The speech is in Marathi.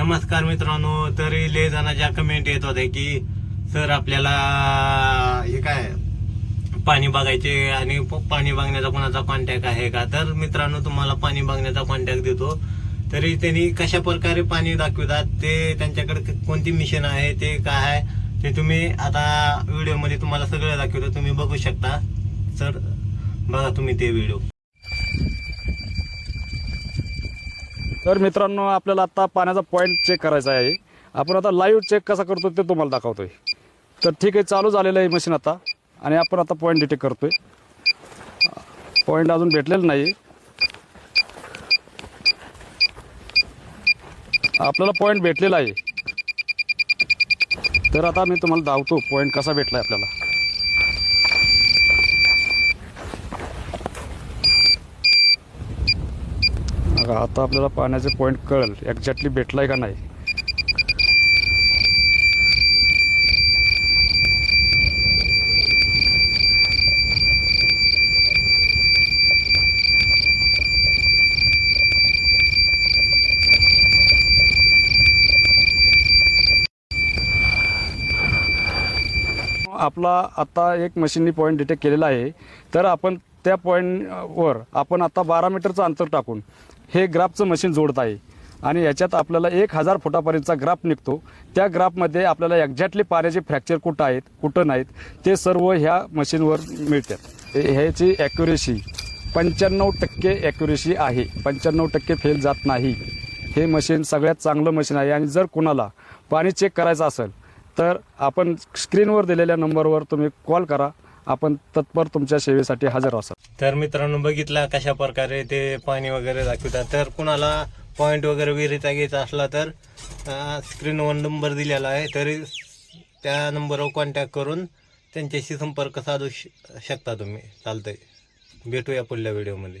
नमस्कार मित्रांनो तरी लय जणांच्या कमेंट येत होते की सर आपल्याला हे काय पाणी बघायचे आणि पाणी बघण्याचा कोणाचा कॉन्टॅक्ट आहे का? तर मित्रांनो तुम्हाला पाणी बघण्याचा कॉन्टॅक्ट देतो. तरी त्यांनी कशा प्रकारे पाणी दाखवतात ते त्यांच्याकडे कोणती मिशन आहे ते काय आहे ते तुम्ही आता व्हिडिओमध्ये तुम्हाला सगळं दाखवतो. तुम्ही बघू शकता. सर बघा तुम्ही ते व्हिडिओ तर मित्रांनो आपल्याला आता पाण्याचा पॉईंट चेक करायचा आहे. आपण आता लाईव्ह चेक कसा करतो ते तुम्हाला दाखवतोय. तर ठीक आहे चालू झालेलं आहे मशीन आता. आणि आपण आता पॉईंट डिटेक्ट करतोय. पॉईंट अजून भेटलेलं नाही. आपल्याला पॉईंट भेटलेला आहे. तर आता मी तुम्हाला धावतो पॉईंट कसा भेटला आहे आपल्याला. आता आपल्याला पाण्याचे पॉईंट कळेल एक्झॅक्टली भेटलाय का नाही. आपला आता एक मशीननी पॉईंट डिटेक्ट केलेला आहे. तर आपण त्या पॉईंटवर आपण आता बारा मीटरचं अंतर टाकून हे ग्राफचं मशीन जोडत आहे. आणि याच्यात आपल्याला एक हजार फुटापर्यंतचा ग्राफ निघतो. त्या ग्राफमध्ये आपल्याला एक्झॅक्टली पाण्याचे फ्रॅक्चर कुठं आहेत कुठं नाहीत ते सर्व ह्या मशीनवर मिळतात. ह्याची ॲक्युरेसी पंच्याण्णव टक्के ॲक्युरेसी आहे. पंच्याण्णव टक्के फेल जात नाही. हे मशीन सगळ्यात चांगलं मशीन आहे. आणि जर कुणाला पाणी चेक करायचं असेल तर आपण स्क्रीनवर दिलेल्या नंबरवर तुम्ही कॉल करा. आपण तत्पर तुमच्या सेवेसाठी हजर असाल. तर मित्रांनो बघितला कशा प्रकारे ते पाणी वगैरे दाखवतात. तर कुणाला पॉईंट वगैरे विहिरीचा घ्यायचा असला तर स्क्रीनवर नंबर दिलेला आहे. तरी त्या नंबरवर कॉन्टॅक्ट करून त्यांच्याशी संपर्क साधू श- शकता तुम्ही. चालतंय. भेटूया पुढल्या व्हिडिओमध्ये